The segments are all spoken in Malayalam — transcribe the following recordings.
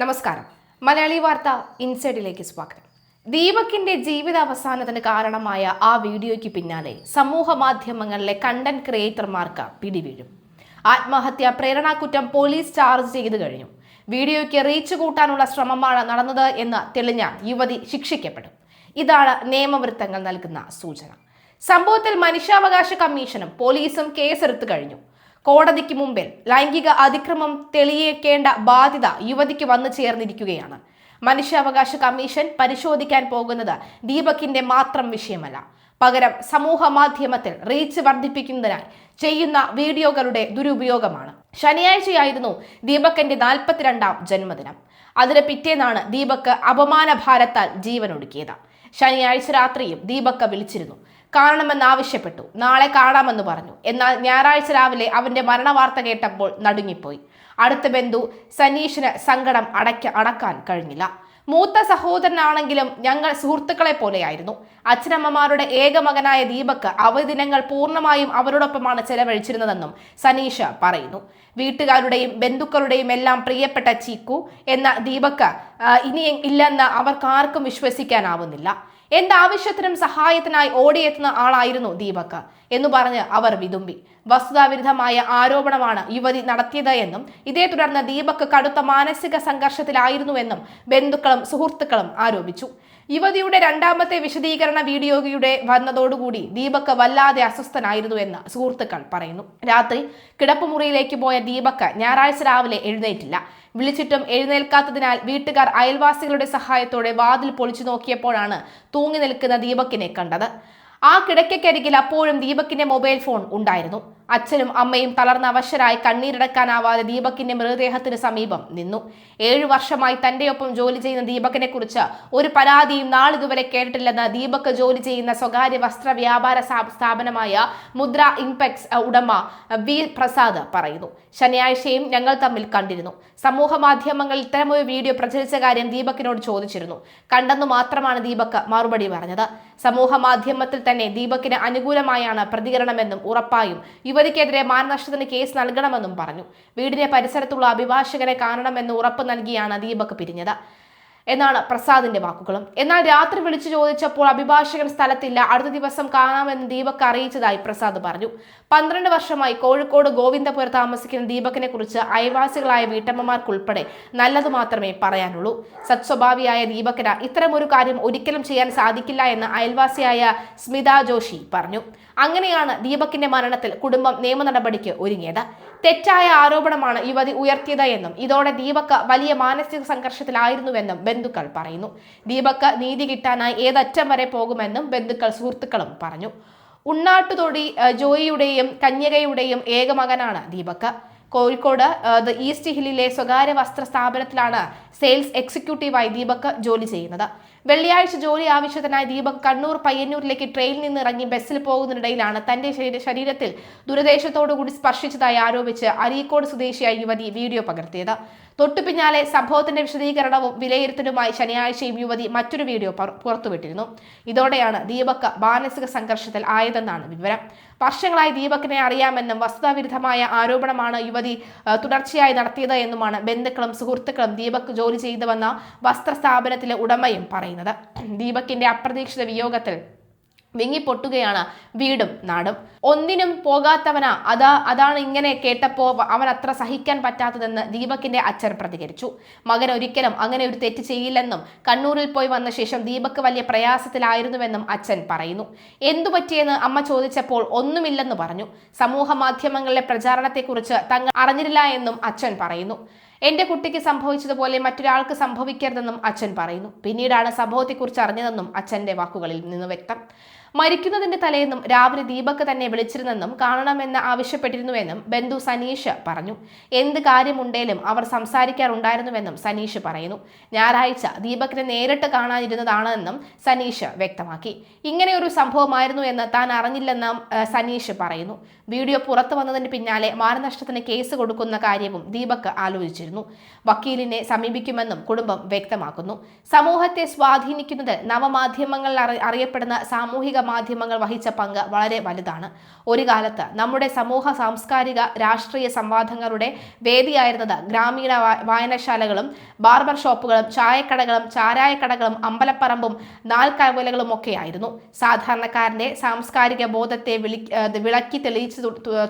നമസ്കാരം. മലയാളി വാർത്ത ഇൻസൈഡിലേക്ക് സ്വാഗതം. ദീപക്കിന്റെ ജീവിതാവസാനത്തിന് കാരണമായ ആ വീഡിയോയ്ക്ക് പിന്നാലെ സമൂഹ മാധ്യമങ്ങളിലെ കണ്ടന്റ് ക്രിയേറ്റർമാർക്ക് പിടിവീഴും. ആത്മഹത്യ പ്രേരണാക്കുറ്റം പോലീസ് ചാർജ് ചെയ്തു കഴിഞ്ഞു. വീഡിയോയ്ക്ക് റീച്ച് കൂട്ടാനുള്ള ശ്രമമാണ് നടന്നത് എന്ന് തെളിഞ്ഞ യുവതി ശിക്ഷിക്കപ്പെടും. ഇതാണ് നിയമവൃത്തങ്ങൾ നൽകുന്ന സൂചന. സംഭവത്തിൽ മനുഷ്യാവകാശ കമ്മീഷനും പോലീസും കേസെടുത്തു കഴിഞ്ഞു. കോടതിക്ക് മുമ്പിൽ ലൈംഗിക അതിക്രമം തെളിയിക്കേണ്ട ബാധ്യത യുവതിക്ക് വന്നു ചേർന്നിരിക്കുകയാണ്. മനുഷ്യാവകാശ കമ്മീഷൻ പരിശോധിക്കാൻ പോകുന്നത് ദീപകിന്റെ മാത്രം വിഷയമല്ല. പകരം സമൂഹ മാധ്യമത്തിൽ റീച്ച് വർദ്ധിപ്പിക്കുന്നതിനായി ചെയ്യുന്ന വീഡിയോകളുടെ ദുരുപയോഗമാണ്. ശനിയാഴ്ചയായിരുന്നു ദീപകിന്റെ നാൽപ്പത്തിരണ്ടാം ജന്മദിനം. അതിന് പിറ്റേന്നാണ് ദീപക് അപമാനഭാരത്താൽ ജീവനൊടുക്കിയത്. ശനിയാഴ്ച രാത്രിയും ദീപക്ക വിളിച്ചിരുന്നു. കാണണമെന്നാവശ്യപ്പെട്ടു നാളെ കാണാമെന്ന് പറഞ്ഞു. എന്നാൽ ഞായറാഴ്ച രാവിലെ അവന്റെ മരണവാർത്ത കേട്ടപ്പോൾ നടുങ്ങിപ്പോയി. അടുത്ത ബന്ധു സനീഷിന് സങ്കടം അടയ്ക്ക അടക്കാൻ കഴിഞ്ഞില്ല. മൂത്ത സഹോദരനാണെങ്കിലും ഞങ്ങൾ സുഹൃത്തുക്കളെ പോലെയായിരുന്നു. അച്ഛനമ്മമാരുടെ ഏക മകനായ ദീപക് അവധി ദിനങ്ങൾ പൂർണമായും അവരോടൊപ്പമാണ് ചെലവഴിച്ചിരുന്നതെന്നും സനീഷ പറയുന്നു. വീട്ടുകാരുടെയും ബന്ധുക്കളുടെയും എല്ലാം പ്രിയപ്പെട്ട ചീക്കു എന്ന ദീപക് ഇനി ഇല്ലെന്ന് അവർക്കാർക്കും വിശ്വസിക്കാനാവുന്നില്ല. എന്താവശ്യത്തിനും സഹായത്തിനായി ഓടിയെത്തുന്ന ആളായിരുന്നു ദീപക് എന്ന് പറഞ്ഞ് അവർ വിതുമ്പി. വസ്തുതാവിരുദ്ധമായ ആരോപണമാണ് യുവതി നടത്തിയത് എന്നും ഇതേ തുടർന്ന് ദീപക് കടുത്ത മാനസിക സംഘർഷത്തിലായിരുന്നുവെന്നും ബന്ധുക്കളും സുഹൃത്തുക്കളും ആരോപിച്ചു. യുവതിയുടെ രണ്ടാമത്തെ വിശദീകരണ വീഡിയോയുടെ വന്നതോടുകൂടി ദീപക് വല്ലാതെ അസ്വസ്ഥനായിരുന്നു എന്ന് സുഹൃത്തുക്കൾ പറയുന്നു. രാത്രി കിടപ്പുമുറിയിലേക്ക് പോയ ദീപക് ഞായറാഴ്ച രാവിലെ എഴുന്നേറ്റില്ല. വിളിച്ചിട്ടും എഴുന്നേൽക്കാത്തതിനാൽ വീട്ടുകാർ അയൽവാസികളുടെ സഹായത്തോടെ വാതിൽ പൊളിച്ചു നോക്കിയപ്പോഴാണ് തൂങ്ങി നിൽക്കുന്ന ദീപക്കിനെ കണ്ടത്. ആ കിടക്കയ്ക്കരികിൽ അപ്പോഴും ദീപക്കിന്റെ മൊബൈൽ ഫോൺ ഉണ്ടായിരുന്നു. അച്ഛനും അമ്മയും തളർന്ന അവശരായി കണ്ണീരടക്കാനാവാതെ ദീപകിന്റെ മൃതദേഹത്തിന് സമീപം നിന്നു. ഏഴു വർഷമായി തന്റെ ഒപ്പം ജോലി ചെയ്യുന്ന ദീപകിനെ കുറിച്ച് ഒരു പരാതിയും നാളിതുവരെ കേട്ടിട്ടില്ലെന്ന് ദീപക് ജോലി ചെയ്യുന്ന സ്വകാര്യ വസ്ത്ര വ്യാപാര സ്ഥാപനമായ മുദ്ര ഇംപെക്സ് ഉടമ വി പ്രസാദ് പറയുന്നു. ശനിയാഴ്ചയും ഞങ്ങൾ തമ്മിൽ കണ്ടിരുന്നു. സമൂഹ മാധ്യമങ്ങളിൽ ഇത്തരമൊരു വീഡിയോ പ്രചരിച്ച കാര്യം ദീപകിനോട് ചോദിച്ചിരുന്നു. കണ്ടെന്നു മാത്രമാണ് ദീപക് മറുപടി പറഞ്ഞത്. സമൂഹ മാധ്യമത്തിൽ തന്നെ ദീപകിന് അനുകൂലമായാണ് പ്രതികരണമെന്നും ഉറപ്പായും യുവതിക്കെതിരെ മാനനഷ്ടത്തിന് കേസ് നൽകണമെന്നും പറഞ്ഞു. വീടിന്റെ പരിസരത്തുള്ള അഭിഭാഷകനെ കാണണമെന്ന് ഉറപ്പ് നൽകിയാണ് ദീപക് പിരിഞ്ഞത്. എന്നാണ് പ്രസാദിന്റെ വാക്കുകളും. എന്നാൽ രാത്രി വിളിച്ചു ചോദിച്ചപ്പോൾ അഭിഭാഷകൻ സ്ഥലത്തില്ല. അടുത്ത ദിവസം കാണാമെന്ന് ദീപക് അറിയിച്ചതായി പ്രസാദ് പറഞ്ഞു. പന്ത്രണ്ട് വർഷമായി കോഴിക്കോട് ഗോവിന്ദപുരം താമസിക്കുന്ന ദീപകിനെ കുറിച്ച് അയൽവാസികളായ വീട്ടമ്മമാർക്കുൾപ്പെടെ നല്ലത് മാത്രമേ പറയാനുള്ളൂ. സത്സ്വഭാവിയായ ദീപകിന് ഇത്തരമൊരു കാര്യം ഒരിക്കലും ചെയ്യാൻ സാധിക്കില്ല എന്ന് അയൽവാസിയായ സ്മിത ജോഷി പറഞ്ഞു. അങ്ങനെയാണ് ദീപകിന്റെ മരണത്തിൽ കുടുംബം നിയമ നടപടിക്ക് ഒരുങ്ങിയത്. തെറ്റായ ആരോപണമാണ് യുവതി ഉയർത്തിയത് എന്നും ഇതോടെ ദീപക് വലിയ മാനസിക സംഘർഷത്തിലായിരുന്നുവെന്നും ബന്ധുക്കൾ പറയുന്നു. ദീപക് നീതി കിട്ടാനായി ഏതറ്റം വരെ പോകുമെന്നും ബന്ധുക്കൾ സുഹൃത്തുക്കളും പറഞ്ഞു. ഉണ്ണാട്ടുതൊടി ജോയിയുടെയും കന്യകയുടെയും ഏകമകനാണ് ദീപക്. കോഴിക്കോട് ഈസ്റ്റ് ഹില്ലിലെ സ്വകാര്യ വസ്ത്ര സ്ഥാപനത്തിലാണ് സെയിൽസ് എക്സിക്യൂട്ടീവായി ദീപക് ജോലി ചെയ്യുന്നത്. വെള്ളിയാഴ്ച ജോലി ആവശ്യത്തിനായി ദീപക് കണ്ണൂർ പയ്യന്നൂരിലേക്ക് ട്രെയിനിൽ നിന്ന് ഇറങ്ങി ബസ്സിൽ പോകുന്നതിനിടയിലാണ് തന്റെ ശരീര- ശരീരത്തിൽ ദുരദേശത്തോടുകൂടി സ്പർശിച്ചതായി ആരോപിച്ച് അരീക്കോട് സ്വദേശിയായ യുവതി വീഡിയോ പകർത്തിയത്. തൊട്ടു പിന്നാലെ സംഭവത്തിന്റെ വിശദീകരണവും വിലയിരുത്തലുമായി ശനിയാഴ്ചയും യുവതി മറ്റൊരു വീഡിയോ പുറത്തുവിട്ടിരുന്നു. ഇതോടെയാണ് ദീപക് മാനസിക സംഘർഷത്തിൽ ആയതെന്നാണ് വിവരം. വർഷങ്ങളായി ദീപക്കിനെ അറിയാമെന്നും വസ്തുതാവിരുദ്ധമായ ആരോപണമാണ് യുവതി തുടർച്ചയായി നടത്തിയത് എന്നുമാണ് ബന്ധുക്കളും സുഹൃത്തുക്കളും ദീപക് ജോലി ചെയ്തുവന്ന വസ്ത്ര സ്ഥാപനത്തിലെ ഉടമയും പറയുന്നത്. ദീപക്കിന്റെ അപ്രതീക്ഷിത വിയോഗത്തിൽ വിങ്ങിപ്പൊട്ടുകയാണ് വീടും നാടും. ഒന്നിനും പോകാത്തവനാ. അതാ അതാണ് ഇങ്ങനെ കേട്ടപ്പോൾ അവൻ അത്ര സഹിക്കാൻ പറ്റാത്തതെന്ന് ദീപക്കിന്റെ അച്ഛൻ പ്രതികരിച്ചു. മകൻ ഒരിക്കലും അങ്ങനെ ഒരു തെറ്റ് ചെയ്യില്ലെന്നും കണ്ണൂരിൽ പോയി വന്ന ശേഷം ദീപക്ക് വലിയ പ്രയാസത്തിലായിരുന്നുവെന്നും അച്ഛൻ പറയുന്നു. എന്തു പറ്റിയെന്ന് അമ്മ ചോദിച്ചപ്പോൾ ഒന്നുമില്ലെന്ന് പറഞ്ഞു. സമൂഹ മാധ്യമങ്ങളിലെ പ്രചാരണത്തെക്കുറിച്ച് തങ്ങൾ അറിഞ്ഞില്ല എന്നും അച്ഛൻ പറയുന്നു. എന്റെ കുട്ടിക്ക് സംഭവിച്ചതുപോലെ മറ്റൊരാൾക്ക് സംഭവിക്കരുതെന്നും അച്ഛൻ പറയുന്നു. പിന്നീടാണ് സംഭവത്തെക്കുറിച്ച് അറിഞ്ഞതെന്നും അച്ഛന്റെ വാക്കുകളിൽ നിന്ന് വ്യക്തം. മരിക്കുന്നതിന്റെ തലേന്നും രാവിലെ ദീപക് തന്നെ വിളിച്ചിരുന്നെന്നും കാണണമെന്ന് ആവശ്യപ്പെട്ടിരുന്നുവെന്നും ബന്ധു സനീഷ് പറഞ്ഞു. എന്ത് കാര്യമുണ്ടേലും അവർ സംസാരിക്കാറുണ്ടായിരുന്നുവെന്നും സനീഷ് പറയുന്നു. ഞായറാഴ്ച ദീപകിനെ നേരിട്ട് കാണാനിരുന്നതാണെന്നും സനീഷ് വ്യക്തമാക്കി. ഇങ്ങനെയൊരു സംഭവമായിരുന്നു എന്ന് താൻ അറിഞ്ഞില്ലെന്നും സനീഷ് പറയുന്നു. വീഡിയോ പുറത്തു വന്നതിന് പിന്നാലെ മാനനഷ്ടത്തിന് കേസ് കൊടുക്കുന്ന കാര്യവും ദീപക് ആലോചിച്ചിരുന്നു. വക്കീലിനെ സമീപിക്കുമെന്നും കുടുംബം വ്യക്തമാക്കുന്നു. സമൂഹത്തെ സ്വാധീനിക്കുന്നത് നവമാധ്യമങ്ങളിൽ അറിയപ്പെടുന്ന സാമൂഹിക മാധ്യമങ്ങൾ വഹിച്ച പങ്ക് വളരെ വലുതാണ്. ഒരു കാലത്ത് നമ്മുടെ സമൂഹ സാംസ്കാരിക രാഷ്ട്രീയ സംവാദങ്ങളുടെ വേദിയായിരുന്നത് ഗ്രാമീണ വായനശാലകളും ബാർബർ ഷോപ്പുകളും ചായക്കടകളും ചാരായക്കടകളും അമ്പലപ്പറമ്പും നാൽക്കവലകളും ഒക്കെയായിരുന്നു. സാധാരണക്കാരന്റെ സാംസ്കാരിക ബോധത്തെ വിളി വിളക്കി തെളിയിച്ചു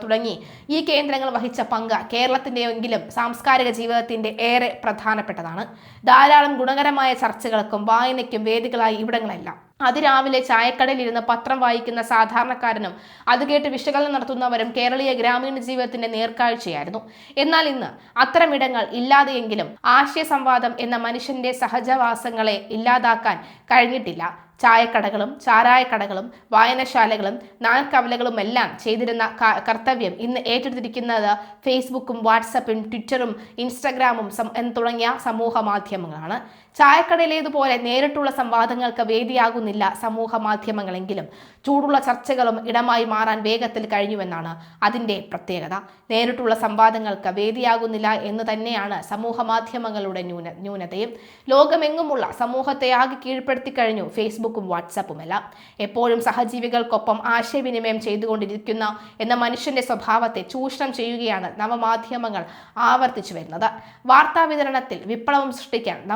തുടങ്ങി ഈ കേന്ദ്രങ്ങൾ വഹിച്ച പങ്ക് കേരളത്തിന്റെയെങ്കിലും സാംസ്കാരിക ജീവിതത്തിന്റെ ഏറെ പ്രധാനപ്പെട്ടതാണ്. ധാരാളം ഗുണകരമായ ചർച്ചകൾക്കും വായനയ്ക്കും വേദികളായി ഇവിടങ്ങളെല്ലാം. അതിരാവിലെ ചായക്കടയിലിരുന്ന് പത്രം വായിക്കുന്ന സാധാരണക്കാരനും അത് കേട്ട് വിശകലനം നടത്തുന്നവരും കേരളീയ ഗ്രാമീണ ജീവിതത്തിന്റെ നേർക്കാഴ്ചയായിരുന്നു. എന്നാൽ ഇന്ന് അത്തരമിടങ്ങൾ ഇല്ലാതെയെങ്കിലും ആശയ സംവാദം എന്ന മനുഷ്യന്റെ സഹജവാസങ്ങളെ ഇല്ലാതാക്കാൻ കഴിഞ്ഞിട്ടില്ല. ചായക്കടകളും ചാരായക്കടകളും വായനശാലകളും നാൽക്കവലകളുമെല്ലാം ചെയ്തിരുന്ന കർത്തവ്യം ഇന്ന് ഏറ്റെടുത്തിരിക്കുന്നത് ഫേസ്ബുക്കും വാട്സപ്പും ട്വിറ്ററും ഇൻസ്റ്റഗ്രാമും തുടങ്ങിയ സമൂഹ മാധ്യമങ്ങളാണ് ചായക്കടയിലേതുപോലെ നേരിട്ടുള്ള സംവാദങ്ങൾക്ക് വേദിയാകുന്നില്ല സമൂഹ മാധ്യമങ്ങളെങ്കിലും. ചൂടുള്ള ചർച്ചകളും ഇടമായി മാറാൻ വേഗത്തിൽ കഴിഞ്ഞുവെന്നാണ് അതിന്റെ പ്രത്യേകത. നേരിട്ടുള്ള സംവാദങ്ങൾക്ക് വേദിയാകുന്നില്ല എന്ന് തന്നെയാണ് സമൂഹ മാധ്യമങ്ങളുടെ ന്യൂന ന്യൂനതയും. ലോകമെങ്ങുമുള്ള സമൂഹത്തെ ആകെ കീഴ്പ്പെടുത്തി കഴിഞ്ഞു ഫേസ്ബുക്കും വാട്സപ്പുമെല്ലാം. എപ്പോഴും സഹജീവികൾക്കൊപ്പം ആശയവിനിമയം ചെയ്തുകൊണ്ടിരിക്കുന്ന എന്ന മനുഷ്യന്റെ സ്വഭാവത്തെ ചൂഷണം ചെയ്യുകയാണ് നവമാധ്യമങ്ങൾ ആവർത്തിച്ചു വരുന്നത്. വാർത്താ വിതരണത്തിൽ വിപ്ലവം സൃഷ്ടിക്കാൻ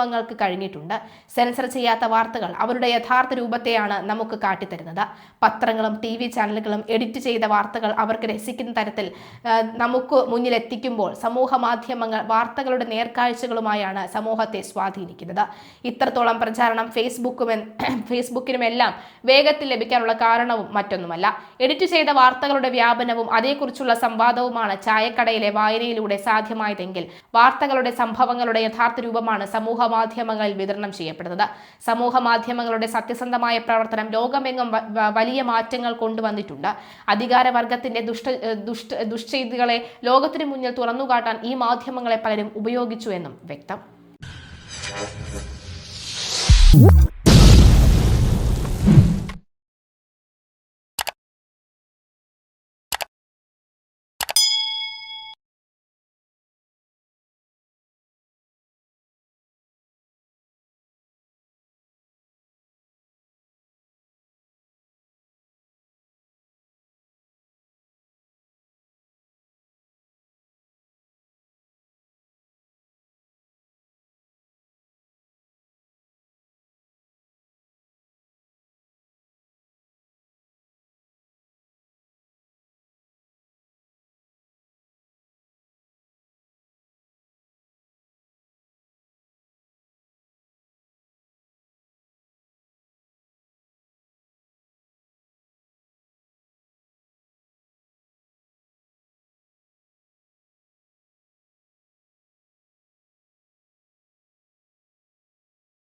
നവമാധ്യമങ്ങൾക്ക് കഴിഞ്ഞിട്ടുണ്ട്. സെൻസർ ചെയ്യാത്ത വാർത്തകൾ അവരുടെ യഥാർത്ഥ രൂപത്തെയാണ് നമുക്ക് കാട്ടിത്തരുന്നത്. പത്രങ്ങളും ടി വി ചാനലുകളും എഡിറ്റ് ചെയ്ത വാർത്തകൾ അവർക്ക് രസിക്കുന്ന തരത്തിൽ നമുക്ക് മുന്നിലെത്തിക്കുമ്പോൾ സമൂഹ മാധ്യമങ്ങൾ വാർത്തകളുടെ നേർക്കാഴ്ചകളുമായാണ് സമൂഹത്തെ സ്വാധീനിക്കുന്നത്. ഇത്രത്തോളം പ്രചാരണം ഫേസ്ബുക്കും ഫേസ്ബുക്കിനും ഫേസ്ബുക്കിനുമെല്ലാം വേഗത്തിൽ ലഭിക്കാനുള്ള കാരണവും മറ്റൊന്നുമല്ല. എഡിറ്റ് ചെയ്ത വാർത്തകളുടെ വ്യാപനവും അതേക്കുറിച്ചുള്ള സംവാദവുമാണ് ചായക്കടയിലെ വായനയിലൂടെ സാധ്യമായതെങ്കിൽ വാർത്തകളുടെ സംഭവങ്ങളുടെ യഥാർത്ഥ രൂപമാണ് സമൂഹ മാധ്യമങ്ങളിൽ വിതരണം ചെയ്യപ്പെടുന്നത്. സമൂഹ മാധ്യമങ്ങളുടെ സത്യസന്ധമായ പ്രവർത്തനം ലോകമെങ്ങും വലിയ മാറ്റങ്ങൾ കൊണ്ടുവന്നിട്ടുണ്ട്. അധികാരവർഗത്തിന്റെ ദുഷ്ട ദുഷ്ട ദുഷ്ചെയ്തികളെ ലോകത്തിന് മുന്നിൽ തുറന്നുകാട്ടാൻ ഈ മാധ്യമങ്ങളെ പലരും ഉപയോഗിച്ചു എന്നും വ്യക്തം.